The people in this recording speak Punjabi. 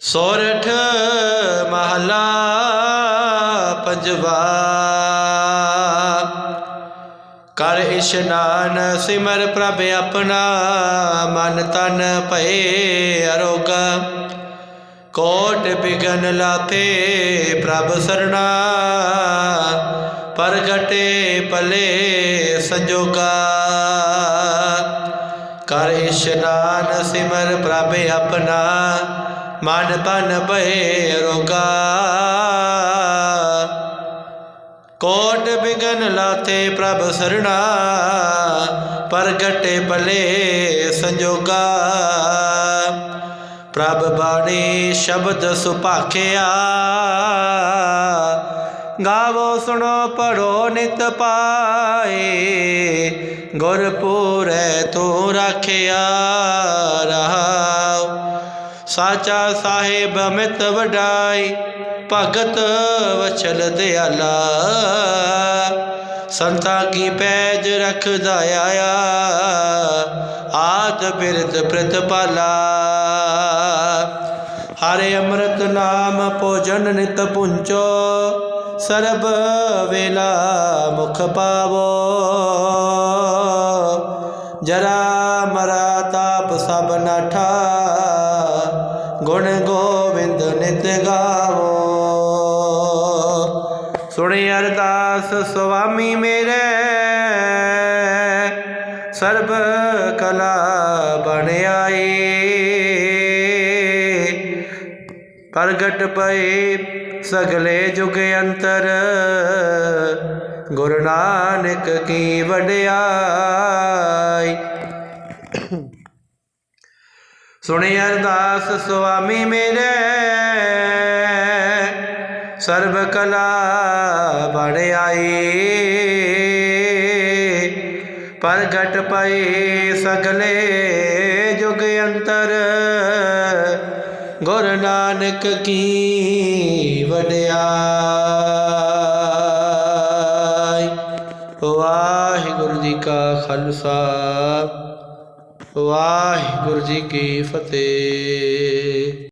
ਸੋਰਠ ਮਹਲਾ ਪੰਜਵਾ। ਕਰ ਇਸ਼ਨਾਨ ਸਿਮਰ ਪ੍ਰਭ ਆਪਣਾ, ਮਨ ਤਨ ਭਏ ਅਰੋਗਾ। ਕੋਟ ਬਿਗਨ ਲਾਥੇ ਪ੍ਰਭ ਸਰਣਾ, ਪ੍ਰਗਟੇ ਭਲੇ ਸੰਜੋਗਾ। ਕਰ ਇਸ਼ਨਾਨ ਸਿਮਰ ਪ੍ਰਭ ਆਪਣਾ ਮਨ ਤਨ ਭਏ ਅਰੋਗਾ ਕੋਟ ਬਿਗਨ ਲਾਤੇ ਪ੍ਰਭ ਸਰਣਾ, ਪ੍ਰਗਟੇ ਭਲੇ ਸੰਜੋਗਾ। ਪ੍ਰਭ ਬਾਣੀ ਸ਼ਬਦ ਸੁਭਾਖਿਆ, ਗਾਵੋ ਸੁਣੋ ਪੜੋ ਨਿਤ ਪਾਏ, ਗੁਰਪੂਰੈ ਤੂੰ ਰਾਖਿਆ ਰਹਾਉ ਸਾਚਾ ਸਾਹਿਬ ਮਿਤ ਵਡਾਈ, ਭਗਤ ਵਚਲ ਦਿਆਲਾ। ਸੰਤਾਂ ਕੀ ਪੈਜ ਰਖਦਾ ਆਇਆ, ਆਦ ਬਿਰਦ ਪ੍ਰਤਪਾਲਾ। ਹਰੇ ਅੰਮ੍ਰਿਤ ਨਾਮ ਭੋਜਨ ਨਿਤ ਪੁੰਚੋ, ਸਰਬ ਵੇਲਾ ਮੁਖ ਪਾਵੋ। ਜਰਾ ਮਰਾ ਤਾਪ ਸਭ ਨਾਠਾ ਗੁਣ ਗੋਬਿੰਦ ਨਿਤ ਗਾਵੋ। ਸੁਣੀ ਅਰਦਾਸ ਸੁਆਮੀ ਮੇਰੇ, ਸਰਬ ਕਲਾ ਬਣਿਆ ਏ ਪ੍ਰਗਟ ਪਏ ਸਗਲੇ ਜੁਗ ਅੰਤਰ, ਗੁਰੂ ਨਾਨਕ ਕੀ ਵਡਿਆਈ। ਸੁਣੀ ਅਰਦਾਸ ਸੁਆਮੀ ਮੇਰੇ। ਸਰਬ ਕਲਾ ਬਣ ਆਈ। ਪ੍ਰਗਟ ਪਏ ਸਗਲੇ ਜੁਗ ਅੰਤਰ। ਗੁਰੂ ਨਾਨਕ ਕੀ ਵਡਿਆਈ ਵਾਹਿਗੁਰੂ ਜੀ ਕਾ ਖਾਲਸਾ। ਵਾਹਿਗੁਰੂ ਜੀ ਕੀ ਫਤਿਹ।